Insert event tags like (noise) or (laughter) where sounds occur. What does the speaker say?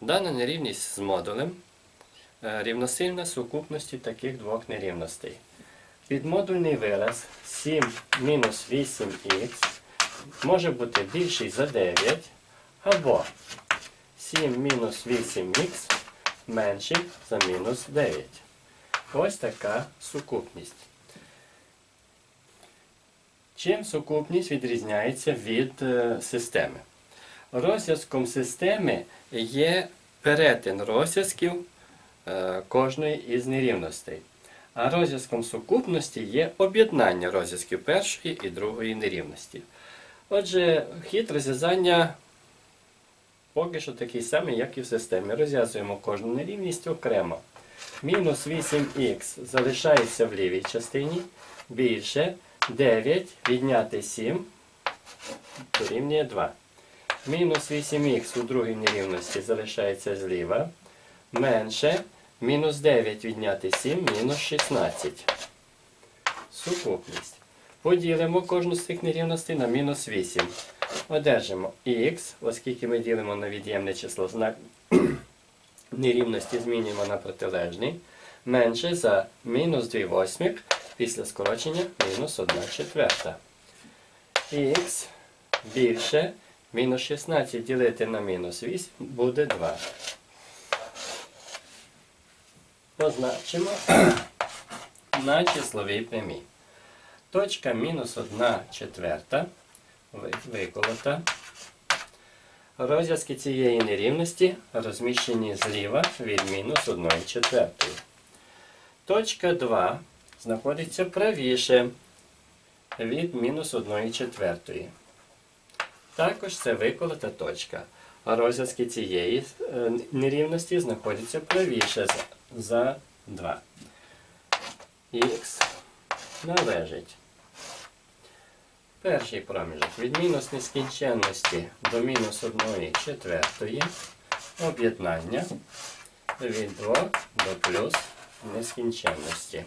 Дана нерівність з модулем е, рівносильна сукупності таких двох нерівностей. Підмодульний вираз 7 мінус 8х може бути більший за 9 або 7 мінус 8х менший за мінус 9. Ось така сукупність. Чим сукупність відрізняється від е, системи? Розв'язком системи є перетин розв'язків е, кожної із нерівностей. А розв'язком сукупності є об'єднання розв'язків першої і другої нерівності. Отже, хід розв'язання поки що такий самий, як і в системі. Розв'язуємо кожну нерівність окремо. Мінус 8х залишається в лівій частині. Більше 9 відняти 7 дорівнює 2. Мінус 8х у другій нерівності залишається зліва. Менше мінус 9 відняти 7 мінус 16. Сукупність. Поділимо кожну з цих нерівностей на мінус 8. Одержимо х, оскільки ми ділимо на від'ємне число знак (clears throat) нерівності змінюємо на протилежний. Менше за мінус 2 восьмих після скорочення мінус 1 четверта. Х більше мінус 16 ділити на мінус 8 буде 2. Позначимо (clears throat) на числовій прямій. Точка мінус 1 четверта виколота. Розв'язки цієї нерівності розміщені зліва від мінус 1 четвертої. Точка 2 знаходиться правіше від мінус 1 четвертої. Також це виколота точка. А розв'язки цієї е, нерівності знаходяться правіше за, за 2. Х належить. Перший проміжок від мінус нескінченності до мінус 1 четвертої об'єднання від 2 до плюс нескінченності.